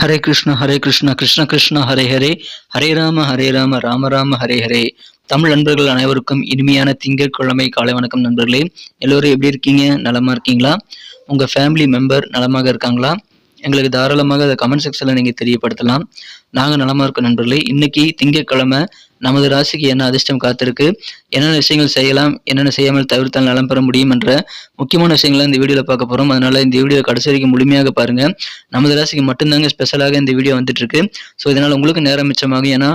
ஹரே கிருஷ்ண ஹரே கிருஷ்ண கிருஷ்ண கிருஷ்ண ஹரே ஹரே. ஹரே ராம ஹரே ராம ராம ராம ஹரே ஹரே. தமிழ் நண்பர்கள் அனைவருக்கும் இனிமையான திங்கட்கிழமை காலை வணக்கம் நண்பர்களே. எல்லோரும் எப்படி இருக்கீங்க? நலமா இருக்கீங்களா? உங்க ஃபேமிலி மெம்பர் நலமாக இருக்காங்களா? எங்களுக்கு தாராளமாக அதை கமெண்ட் செக்ஷனில் நீங்கள் தெரியப்படுத்தலாம். நாங்கள் நலமா இருக்கோம் நண்பர்களே. இன்னைக்கு திங்கட்கிழமை நமது ராசிக்கு என்ன அதிர்ஷ்டம் காத்திருக்கு? என்னென்ன விஷயங்கள் செய்யலாம்? என்னென்ன செய்யாமல் தவிர்த்தால் நலம் பெற முடியும் என்ற முக்கியமான விஷயங்களை இந்த வீடியோவில் பார்க்க போகிறோம் அதனால இந்த வீடியோ கடைசி வரைக்கும் முழுமையாக பாருங்க. நமது ராசிக்கு மட்டும்தாங்க ஸ்பெஷலாக இந்த வீடியோ வந்துட்டு இருக்கு ஸோ இதனால் உங்களுக்கு நேரம் மிச்சமாகும். ஏன்னா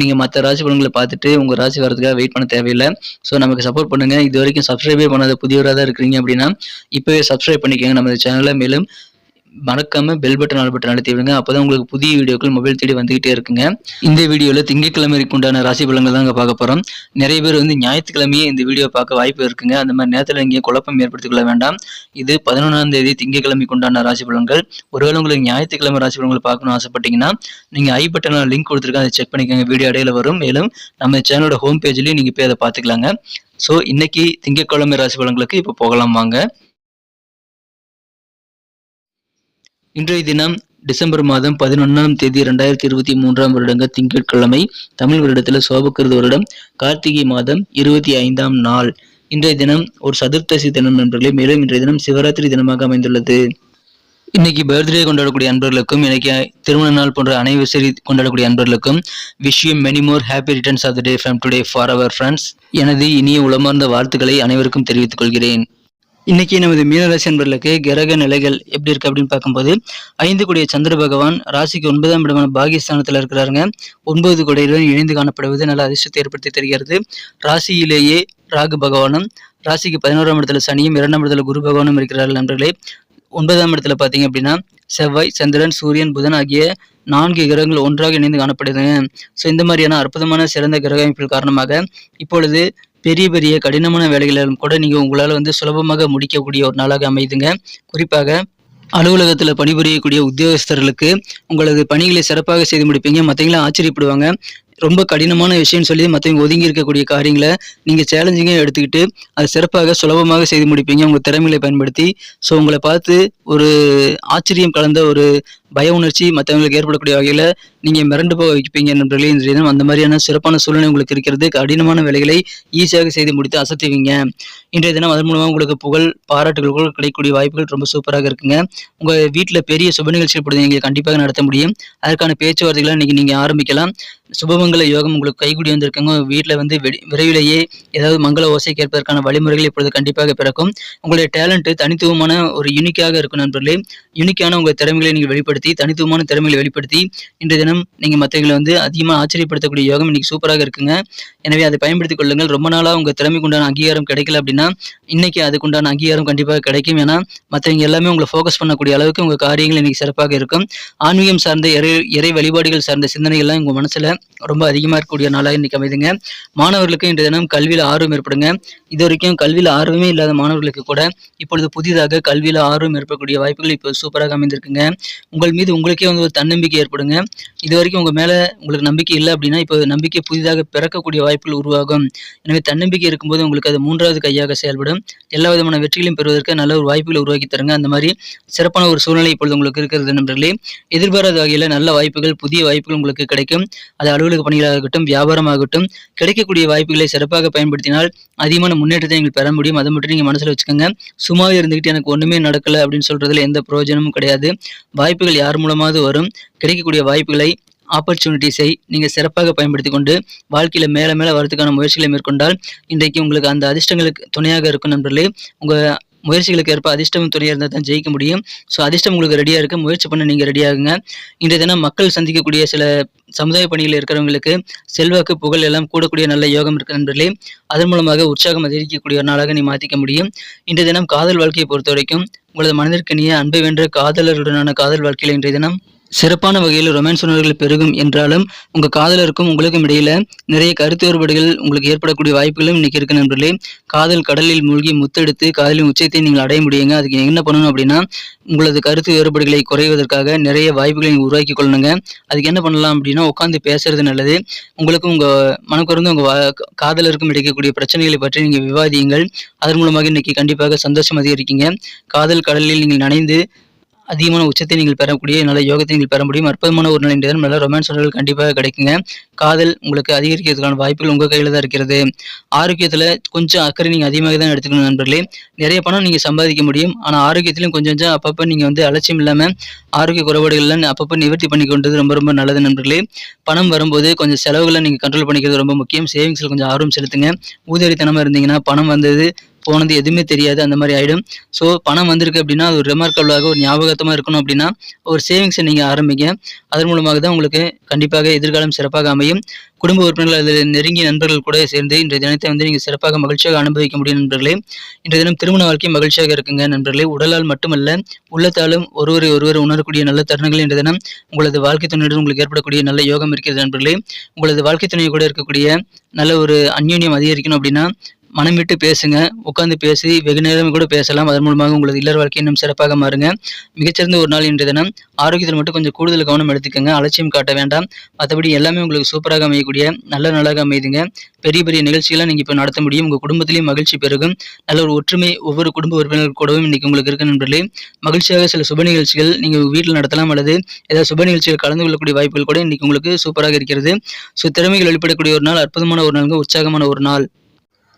நீங்கள் மற்ற ராசி பலன்களை பார்த்துட்டு உங்கள் ராசி வரதுக்காக வெயிட் பண்ண தேவையில்லை. ஸோ நமக்கு சப்போர்ட் பண்ணுங்க. இது வரைக்கும் சப்ஸ்கிரைபே பண்ணாத புதியவராக தான் இருக்கிறீங்க அப்படின்னா இப்போவே சப்ஸ்கிரைப் பண்ணிக்கோங்க. நமது சேனலை மேலும் மறக்காம பெல் பட்டன் ஆல் பட்டன் அழுத்தி விடுங்க. அப்பதான் உங்களுக்கு புதிய வீடியோக்கள் மொபைல் தேடி வந்துகிட்டே இருக்குங்க. இந்த வீடியோல திங்கட்கிழமைக்கு உண்டான ராசி பலன்கள் தான் பார்க்க போறோம். நிறைய பேர் வந்து ஞாயிற்றுக்கிழமையே இந்த வீடியோ பார்க்க வாய்ப்பு இருக்குங்க. அந்த மாதிரி நேரத்தில் இங்கே குழப்பம் ஏற்படுத்திக் கொள்ள வேண்டாம். இது பதினொன்றாம் தேதி திங்கட்கிழமைக்கு உண்டான ராசி பலன்கள். ஒருவேளை உங்களுக்கு ஞாயிற்றுக்கிழமை ராசி பலன்கள் பார்க்கணும்னு ஆசைப்பட்டீங்கன்னா நீங்க ஐ பட்டனில் லிங்க் கொடுத்துருக்கேன். அதை செக் பண்ணிக்கோங்க. வீடியோ இடையில வரும். மேலும் நம்ம சேனலோட ஹோம் பேஜ்லயும் நீங்க போய் அதை பார்த்துக்கலாங்க. ஸோ இன்னைக்கு திங்கட்கிழமை ராசி பலன்களுக்கு இப்போ போகலாம் வாங்க. இன்றைய தினம் டிசம்பர் மாதம் பதினொன்றாம் தேதி ரெண்டாயிரத்தி இருபத்தி மூன்றாம் வருடங்க திங்கட்கிழமை தமிழ் வருடத்தில் சோபக்கிருத வருடம் கார்த்திகை மாதம் இருபத்தி ஐந்தாம் நாள். இன்றைய தினம் ஒரு சதுர்த்தசி தினம் நண்பர்களே மேலும் இன்றைய தினம் சிவராத்திரி தினமாக அமைந்துள்ளது. இன்னைக்கு பர்த்டே கொண்டாடக்கூடிய அன்பர்களுக்கும் இன்னைக்கு திருமண நாள் போன்ற அனைவசரி கொண்டாடக்கூடிய அன்பர்களுக்கும் விஷயம் many more happy returns of the day from today for our friends எனது இனிய உளமார்ந்த வாழ்த்துக்களை அனைவருக்கும் தெரிவித்துக் கொள்கிறேன். இன்னைக்கு நமது மீனராசி அன்பர்களுக்கு கிரக நிலைகள் எப்படி இருக்கு அப்படின்னு பார்க்கும்போது ஐந்து கூடிய சந்திர பகவான் ராசிக்கு ஒன்பதாம் இடமான பாகிஸ்தானத்தில் இருக்கிறாருங்க. ஒன்பது கூடையுடன் இணைந்து காணப்படுவது நல்ல அதிர்ஷ்டத்தை ஏற்படுத்தி தருகிறது. ராசியிலேயே ராகு பகவானும் ராசிக்கு பதினோராம் இடத்துல சனியும் இரண்டாம் இடத்துல குரு பகவானும் இருக்கிறார்கள் நண்பர்களே. ஒன்பதாம் இடத்துல பார்த்தீங்க அப்படின்னா செவ்வாய் சந்திரன் சூரியன் புதன் ஆகிய நான்கு கிரகங்கள் ஒன்றாக இணைந்து காணப்படுதுங்க. ஸோ இந்த மாதிரியான அற்புதமான சிறந்த கிரக அமைப்புகள் காரணமாக இப்பொழுது பெரிய பெரிய கடினமான வேலைகளிலும் கூட நீங்கள் உங்களால் வந்து சுலபமாக முடிக்கக்கூடிய ஒரு நாளாக அமைதுங்க. குறிப்பாக அலுவலகத்தில் பணிபுரியக்கூடிய உத்தியோகஸ்தர்களுக்கு உங்களது பணிகளை சிறப்பாக செய்து முடிப்பீங்க. மற்றவங்களும் ஆச்சரியப்படுவாங்க. ரொம்ப கடினமான விஷயம்னு சொல்லி மற்றவங்க ஒதுங்கி இருக்கக்கூடிய காரியங்களை நீங்கள் சேலஞ்சிங்காக எடுத்துக்கிட்டு அது சிறப்பாக சுலபமாக செய்து முடிப்பீங்க. உங்கள் திறமைகளை பயன்படுத்தி. ஸோ உங்களை பார்த்து ஒரு ஆச்சரியம் கலந்த ஒரு பய உணர்ச்சி மற்றவங்களுக்கு ஏற்படக்கூடிய வகையில் நீங்கள் மிரண்டு போக வைப்பீங்க நண்பர்களே இந்த தினம் அந்த மாதிரியான சிறப்பான சூழ்நிலை உங்களுக்கு இருக்கிறது. கடினமான வேலைகளை ஈஸியாக செய்து முடித்து அசத்துவீங்க இன்றைய தினம் அதன் மூலமாக உங்களுக்கு புகழ் பாராட்டுகள் கிடைக்கக்கூடிய வாய்ப்புகள் ரொம்ப சூப்பராக இருக்குங்க. உங்கள் வீட்டில் பெரிய சுப நிகழ்ச்சிகள் நீங்கள் கண்டிப்பாக நடத்த முடியும். அதற்கான பேச்சுவார்த்தைகளை இன்றைக்கி நீங்கள் ஆரம்பிக்கலாம். மங்கள யோகம் உங்களுக்கு கைகூடி வந்திருக்குங்க. வீட்டில் வந்து விரைவிலேயே ஏதாவது மங்கள ஓசை கேட்பதற்கான வழிமுறைகள் இப்பொழுது கண்டிப்பாக பிறக்கும். உங்களுடைய டேலண்ட்டு தனித்துவமான ஒரு யூனிக்காக இருக்கும் நண்பர்களே. யூனிக்கான உங்கள் திறமைகளை நீங்கள் வெளிப்படுத்தி தனித்துவமான திறமைகளை வெளிப்படுத்தி இன்றைய தினம் நீங்கள் மற்றவங்களை வந்து அதிகமாக ஆச்சரியப்படுத்தக்கூடிய யோகம் இன்னைக்கு சூப்பராக இருக்குங்க. எனவே அதை பயன்படுத்திக் கொள்ளுங்கள். ரொம்ப நாளாக உங்கள் திறமைக்கு உண்டான அங்கீகாரம் கிடைக்கல அப்படின்னா இன்னைக்கு அதுக்குண்டான அங்கீகாரம் கண்டிப்பாக கிடைக்கும். ஏன்னா மற்றவங்க எல்லாமே உங்களை ஃபோக்கஸ் பண்ணக்கூடிய அளவுக்கு உங்கள் காரியங்கள் இன்னைக்கு சிறப்பாக இருக்கும். ஆன்மீகம் சார்ந்த இறை இறை வழிபாடுகள் சார்ந்த சிந்தனைகள்லாம் உங்கள் மனசில் ரொம்ப அதிகமாக இருக்கக்கூடிய நாளாக இன்னைக்கு அமைதுங்க. மாணவர்களுக்கு இன்றைய தினம் கல்வியில் ஆர்வம் ஏற்படுங்க. இது வரைக்கும் கல்வியில் ஆர்வமே இல்லாத மாணவர்களுக்கு கூட இப்பொழுது புதிதாக கல்வியில் ஆர்வம் ஏற்படக்கூடிய வாய்ப்புகள் இப்போ சூப்பராக அமைந்திருக்குங்க. உங்கள் மீது உங்களுக்கே வந்து ஒரு தன்னம்பிக்கை ஏற்படுங்க. இது வரைக்கும் உங்கள் மேலே உங்களுக்கு நம்பிக்கை இல்லை அப்படின்னா இப்போ நம்பிக்கை புதிதாக பிறக்கக்கூடிய வாய்ப்புகள் உருவாகும். எனவே தன்னம்பிக்கை இருக்கும்போது உங்களுக்கு அது மூன்றாவது கையாக செயல்படும். எல்லா விதமான வெற்றிகளையும் பெறுவதற்கு நல்ல ஒரு வாய்ப்புகளை உருவாக்கி தருங்க. அந்த மாதிரி சிறப்பான ஒரு சூழ்நிலை இப்பொழுது உங்களுக்கு இருக்கிறது நண்பர்களே. எதிர்பாராத வகையில் நல்ல வாய்ப்புகள் புதிய வாய்ப்புகள் உங்களுக்கு கிடைக்கும். அது அலுவலக பணிகளாகட்டும் வியாபாரமாகட்டும் கிடைக்கக்கூடிய வாய்ப்புகளை சிறப்பாக பயன்படுத்தினால் அதிகமான முன்னேற்றத்தை நீங்கள் பெற முடியும். அதை மட்டும் நீங்கள் மனசில் வச்சுக்கோங்க. சும்மா இருந்துக்கிட்டு எனக்கு ஒன்றுமே நடக்கலை அப்படின்னு சொல்கிறதுல எந்த பிரயோஜனமும் கிடையாது. வாய்ப்புகள் யார் மூலமாவது வரும். கிடைக்கக்கூடிய வாய்ப்புகளை ஆப்பர்ச்சுனிட்டிஸை நீங்கள் சிறப்பாக பயன்படுத்தி கொண்டு வாழ்க்கையில் மேலே மேலே வரதுக்கான முயற்சிகளை மேற்கொண்டால் இன்றைக்கு உங்களுக்கு அந்த அதிர்ஷ்டங்களுக்கு துணையாக இருக்கும் நண்பர்களே. உங்கள் முயற்சிகளுக்கு ஏற்ப அதிர்ஷ்டம் துணையாக இருந்தால் தான் ஜெயிக்க முடியும். ஸோ அதிர்ஷ்டம் உங்களுக்கு ரெடியாக இருக்க. முயற்சி பண்ண நீங்கள் ரெடியாகுங்க இன்றைய தினம் மக்கள் சந்திக்கக்கூடிய சில சமுதாய பணியில் இருக்கிறவங்களுக்கு செல்வாக்கு புகழ் எல்லாம் கூடக்கூடிய நல்ல யோகம் இருக்கு நண்பர்களே. அதன் மூலமாக உற்சாகம் அதிகரிக்கக்கூடிய ஒரு நாளாக நீ மாற்றிக்க முடியும். இன்றைய தினம் காதல் வாழ்க்கையை பொறுத்த வரைக்கும் உங்களது மனதிற்கு நீ அன்பை வென்ற காதலருடனான காதல் வாழ்க்கையில் இன்றைய தினம் சிறப்பான வகையில் ரொமான்ஸ் உணர்வுகள் பெருகும் என்றாலும் உங்கள் காதலருக்கும் உங்களுக்கும் இடையில நிறைய கருத்து வேறுபாடுகள் உங்களுக்கு ஏற்படக்கூடிய வாய்ப்புகளும் இன்னைக்கு இருக்கு நண்பர்களே. காதல் கடலில் மூழ்கி முத்தெடுத்து காதலின் உச்சத்தை நீங்கள் அடைய முடியுங்க. அதுக்கு என்ன பண்ணணும் அப்படின்னா உங்களது கருத்து வேறுபாடுகளை குறைவதற்காக நிறைய வாய்ப்புகளை நீங்கள் உருவாக்கி கொள்ளணுங்க. அதுக்கு என்ன பண்ணலாம் அப்படின்னா உட்காந்து பேசுறது நல்லது. உங்களுக்கும் உங்கள் மனக்குறந்து வா காதலருக்கும் இடைக்கக்கூடிய பிரச்சனைகளை பற்றி நீங்கள் விவாதியுங்கள். அதன் மூலமாக இன்னைக்கு கண்டிப்பாக சந்தோஷம் அதிகரிக்கீங்க. காதல் கடலில் நீங்கள் நனைந்து அதிகமான உச்சத்தை நீங்கள் பெறக்கூடிய நல்ல யோகத்தை நீங்கள் பெற முடியும். அற்புதமான ஒரு நிலை இன்றைய நல்ல ரொமான்ஸ் கண்டிப்பாக கிடைக்குங்க. காதல் உங்களுக்கு அதிகரிக்கிறதுக்கான வாய்ப்புகள் உங்கள் கையில் தான் இருக்கிறது. ஆரோக்கியத்தில் கொஞ்சம் அக்கறை நீங்கள் அதிகமாக தான் எடுத்துக்கணும் நண்பர்களே. நிறைய பணம் நீங்கள் சம்பாதிக்க முடியும். ஆனால் ஆரோக்கியத்திலும் கொஞ்சம் கொஞ்சம் அப்பப்போ நீங்கள் வந்து அலட்சியம் இல்லாமல் ஆரோக்கிய குறைபாடுகள்லாம் அப்பப்போ நிவர்த்தி பண்ணிக்கொண்டது ரொம்ப ரொம்ப நல்லது நண்பர்களே. பணம் வரும்போது கொஞ்சம் செலவுகளை நீங்கள் கண்ட்ரோல் பண்ணிக்கிறது ரொம்ப முக்கியம். சேவிங்ஸில் கொஞ்சம் ஆர்வம் செலுத்துங்க. ஊதாரித்தனமாக இருந்தீங்கன்னா பணம் வந்தது போனது எதுவுமே தெரியாது அந்த மாதிரி ஆகிடும் ஸோ பணம் வந்திருக்கு அப்படின்னா அது ஒரு ரிமார்க்கபிளாக ஒரு ஞாபகத்தமாக இருக்கணும் அப்படின்னா ஒரு சேவிங்ஸை நீங்கள் ஆரம்பிங்க. அதன் மூலமாக தான் உங்களுக்கு கண்டிப்பாக எதிர்காலம் சிறப்பாக அமையும். குடும்ப உறுப்பினர்கள் அதில் நெருங்கிய நண்பர்கள் கூட சேர்ந்து இன்றைய தினத்தை வந்து நீங்கள் சிறப்பாக மகிழ்ச்சியாக அனுபவிக்க முடியும் நண்பர்களே. இன்றைய தினம் திருமண வாழ்க்கை மகிழ்ச்சியாக இருக்குங்க நண்பர்களே. உடலால் மட்டுமல்ல உள்ளத்தாலும் ஒருவரை ஒருவர் உணரக்கூடிய நல்ல தருணங்கள் இன்றைய தினம். உங்களது வாழ்க்கை துணையுடன் உங்களுக்கு ஏற்படக்கூடிய நல்ல யோகம் இருக்கிறது நண்பர்களே. உங்களது வாழ்க்கை துணை கூட இருக்கக்கூடிய நல்ல ஒரு அந்யோன்யம் அதிகரிக்கணும் அப்படின்னா மனம் விட்டு பேசுங்க. உட்காந்து பேசி வெகு நேரம் கூட பேசலாம். அதன் மூலமாக உங்களது இல்லற வாழ்க்கை இன்னும் சிறப்பாக மாறுங்க. மிகச்சிறந்த ஒரு நாள் இன்றைய தினம். ஆரோக்கியத்தில் மட்டும் கொஞ்சம் கூடுதல் கவனம் எடுத்துக்கோங்க. அலட்சியம் காட்ட வேண்டாம். மற்றபடி எல்லாமே உங்களுக்கு சூப்பராக அமையக்கூடிய நல்ல நாளாக அமையுதுங்க. பெரிய பெரிய நிகழ்ச்சிகளாக நீங்கள் இப்போ நடத்த முடியும். உங்கள் குடும்பத்திலேயும் மகிழ்ச்சி பெருகும். நல்ல ஒரு ஒற்றுமை ஒவ்வொரு குடும்ப உறுப்பினர்கள் கூடவும் இன்னைக்கு உங்களுக்கு இருக்கு நண்பர்களே. மகிழ்ச்சியாக சில சுப நிகழ்ச்சிகள் நீங்கள் வீட்டில் நடத்தலாம் அல்லது ஏதாவது சுப நிகழ்ச்சிகள் கலந்து கொள்ளக்கூடிய வாய்ப்புகள் கூட இன்னைக்கு உங்களுக்கு சூப்பராக இருக்கிறது. ஸோ திறமைகள் வெளிப்படக்கூடிய ஒரு நாள் அற்புதமான ஒரு நாளுங்க. உற்சாகமான ஒரு நாள்.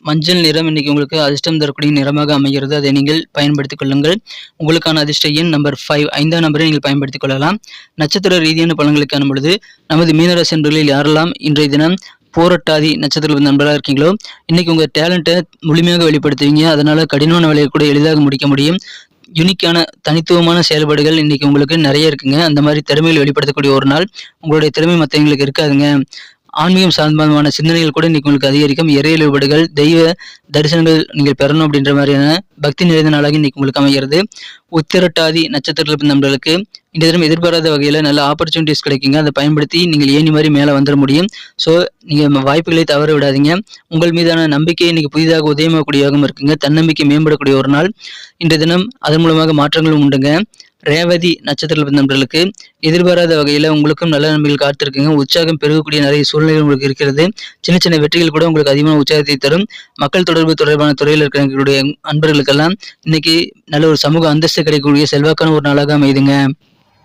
மஞ்சள் நிறம் இன்னைக்கு உங்களுக்கு அதிர்ஷ்டம் தரக்கூடிய நிறமாக அமைகிறது. அதை நீங்கள் பயன்படுத்திக் கொள்ளுங்கள். உங்களுக்கான அதிர்ஷ்ட எண் நம்பர் ஃபைவ் ஐந்தாம் நம்பரை நீங்கள் பயன்படுத்திக் கொள்ளலாம். நட்சத்திர ரீதியான பலன்களை காணும் பொழுது நமது மீனராசி என்பர்களில் யாரெல்லாம் இன்றைய தினம் போராட்டாதி நட்சத்திர நண்பராக இருக்கீங்களோ இன்னைக்கு உங்கள் டேலண்ட்டை முழுமையாக வெளிப்படுத்துவீங்க. அதனால கடினமான வேலையை கூட எளிதாக முடிக்க முடியும். யுனிக்கான தனித்துவமான செயல்பாடுகள் இன்னைக்கு உங்களுக்கு நிறைய இருக்குங்க. அந்த மாதிரி திறமையில் வெளிப்படுத்தக்கூடிய ஒரு நாள். உங்களுடைய திறமை மற்றவங்களுக்கு இருக்காதுங்க. ஆன்மீகம் சார்ந்தமான சிந்தனைகள் கூட இன்னைக்கு உங்களுக்கு அதிகரிக்கும். இறை வழிபாடுகள் தெய்வ தரிசனங்கள் நீங்கள் பெறணும் அப்படின்ற மாதிரியான பக்தி நிறைந்த நாளாக இன்னைக்கு உங்களுக்கு அமைகிறது. உத்திரட்டாதி நட்சத்திரத்தில் நம்மளுக்கு இந்த தினம் எதிர்பாராத வகையில் நல்ல ஆப்பர்ச்சுனிட்டிஸ் கிடைக்குங்க. அதை பயன்படுத்தி நீங்கள் ஏணி மாதிரி மேலே வந்துட முடியும். ஸோ நீங்கள் வாய்ப்புகளை தவற விடாதீங்க. உங்கள் மீதான நம்பிக்கை இன்னைக்கு புதிதாக உதயமாகக்கூடிய யோகம் இருக்குங்க. தன்னம்பிக்கை மேம்படக்கூடிய ஒரு நாள். இன்றைய தினம் அதன் மூலமாக மாற்றங்களும் உண்டுங்க. ரேவதி நட்சத்திர நண்பர்களுக்கு எதிர்பாராத வகையில் உங்களுக்கும் நல்ல நன்மைகள் காத்திருக்குங்க. உற்சாகம் பெருகக்கூடிய நிறைய சூழ்நிலைகள் உங்களுக்கு இருக்கிறது. சின்ன சின்ன வெற்றிகள் கூட உங்களுக்கு அதிகமான உற்சாகத்தை தரும். மக்கள் தொடர்பு தொடர்பான துறையில் இருக்கிற எங்களுடைய அன்பர்களுக்கெல்லாம் இன்னைக்கு நல்ல ஒரு சமூக அந்தஸ்து கிடைக்கக்கூடிய செல்வாக்கான ஒரு நாளாக அமைதுங்க